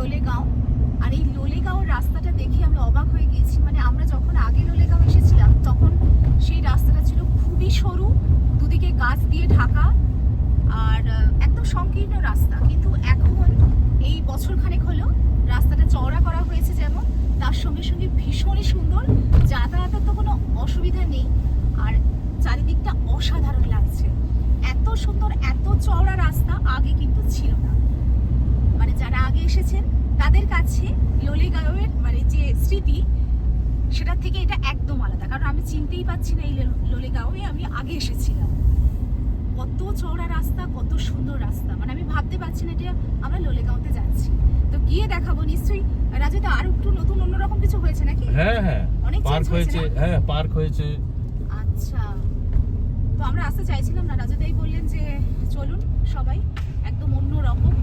লোলেগাঁও। আর এই লোলেগাঁও রাস্তাটা দেখে আমরা অবাক হয়ে গিয়েছি। মানে আমরা যখন আগে লোলেগাঁও এসেছিলাম, তখন সেই রাস্তাটা ছিল খুবই সরু, দুদিকে গাছ দিয়ে ঢাকা, আর একদম সংকীর্ণ রাস্তা। কিন্তু এখন এই বছর খানেক হলো রাস্তাটা চওড়া করা হয়েছে যেমন, তার সঙ্গে সঙ্গে ভীষণই সুন্দর। যাতায়াতের তো কোনো অসুবিধা নেই, আর চারিদিকটা অসাধারণ লাগছে। এত সুন্দর, এত চওড়া রাস্তা আগে কিন্তু ছিল না। এসেছেন তাদের কাছে লোলেগাঁওয়ের মানে যে স্মৃতি সেটার থেকে এটা একদম আলাদা। কারণ আমি চিনতেই পাচ্ছি না এই লোলেগাঁওয়ে আমি আগে এসেছিলাম। কত চওড়া রাস্তা কত সুন্দর রাস্তা। মানে আমি ভাবতে পারছি না এটা আমরা লোলেগাঁওতে যাচ্ছি। তো গিয়ে দেখাবো নিশ্চয়ই। রাজু তো আর একটু নতুন অন্যরকম কিছু হয়েছে নাকি? হ্যাঁ হ্যাঁ। অনেক পার্ক হয়েছে হ্যাঁ পার্ক হয়েছে। আচ্ছা। তো আমরা আসতে চাইছিলাম না। রাজুদাই বললেন যে চলুন সবাই একদম অন্য রকম